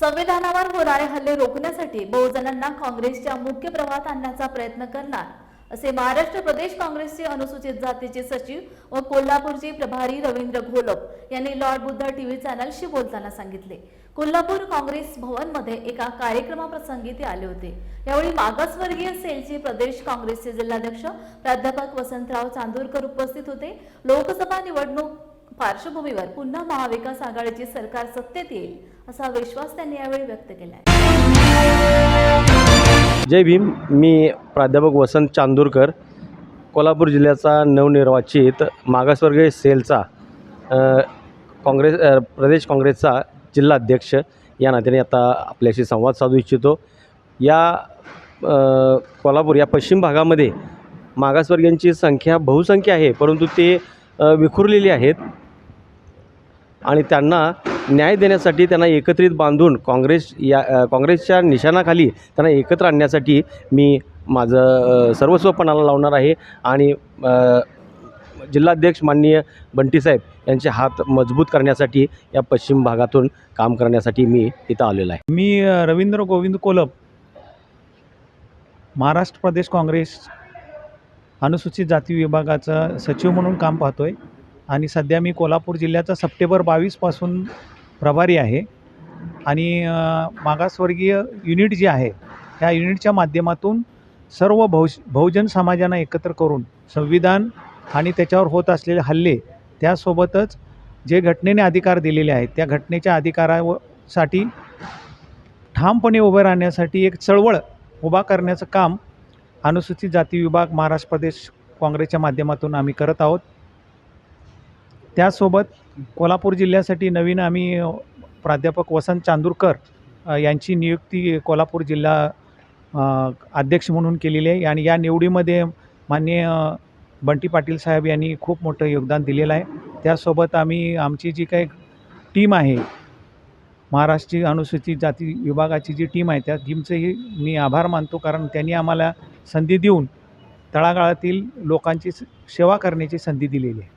संविधानावर होणारे हल्ले रोखण्यासाठी बहुजनांना काँग्रेसच्या मुख्य प्रवाहात आणण्याचा प्रयत्न करणार असे महाराष्ट्र प्रदेश काँग्रेसचे अनुसूचित जातीचे सचिव व कोल्हापूरचे प्रभारी रवींद्र घोलप यांनी लॉर्ड बुद्ध टीव्ही चॅनलशी बोलताना सांगितले. कोल्हापूर काँग्रेस भवनमध्ये एका कार्यक्रमाप्रसंगी ते आले होते. यावेळी मागासवर्गीय सेलचे प्रदेश काँग्रेसचे जिल्हाध्यक्ष प्राध्यापक वसंतराव चांदूरकर उपस्थित होते. लोकसभा निवडणूक पार्श्वभूमीवर पुन्हा महाविकास आघाडीचे सरकार सत्तेत येईल असा विश्वास त्यांनी यावेळी व्यक्त केला जय भीम मी प्राध्यापक वसंत चांदूरकर कोल्हापूर जिल्ह्याचा नवनिर्वाचित मागासवर्गीय सेलचा काँग्रेस प्रदेश काँग्रेसचा जिल्हाध्यक्ष या नात्याने आता आपल्याशी संवाद साधू इच्छितो. या कोल्हापूर या पश्चिम भागामध्ये मागासवर्गीयांची संख्या बहुसंख्य आहे परंतु ते विखुरलेली आहेत. आणि त्यांना न्याय देण्यासाठी त्यांना एकत्रित बांधून काँग्रेस या काँग्रेसच्या निशाणाखाली त्यांना एकत्र आणण्यासाठी मी माझं सर्वस्वपणाला लावणार आहे. आणि जिल्हाध्यक्ष माननीय बंटीसाहेब यांचे हात मजबूत करण्यासाठी या पश्चिम भागातून काम करण्यासाठी मी इथं आलेलो आहे. मी रवींद्र गोविंद कोलप महाराष्ट्र प्रदेश काँग्रेस अनुसूचित जाती विभागाचं सचिव म्हणून काम पाहतो आहे आणि सध्या मी कोल्हापूर जिल्ह्याचा सप्टेंबर बावीसपासून प्रभारी आहे. आणि मागासवर्गीय युनिट जे आहे त्या युनिटच्या माध्यमातून सर्व बहु बहुजन समाजांना एकत्र करून संविधान आणि त्याच्यावर होत असलेले हल्ले त्यासोबतच जे घटनेने अधिकार दिलेले आहेत त्या घटनेच्या अधिकारासाठी ठामपणे उभे राहण्यासाठी एक चळवळ उभा करण्याचं काम अनुसूचित जाती विभाग महाराष्ट्र प्रदेश काँग्रेसच्या माध्यमातून आम्ही करत आहोत. त्यासोबत कोल्हापूर जिल्ह्यासाठी नवीन आम्ही प्राध्यापक वसंत चांदूरकर यांची नियुक्ती कोल्हापूर जिल्हा अध्यक्ष म्हणून केलेली आहे. आणि या निवडीमध्ये माननीय बंटी पाटील साहेब यांनी खूप मोठं योगदान दिलेलं आहे. त्यासोबत आम्ही आमची जी काही टीम आहे महाराष्ट्रीय अनुसूचित जाती विभागाची जी टीम आहे त्या टीमचंही मी आभार मानतो. कारण त्यांनी आम्हाला संधी देऊन तळागाळातील लोकांची स- सेवा करण्याची संधी दिलेली आहे.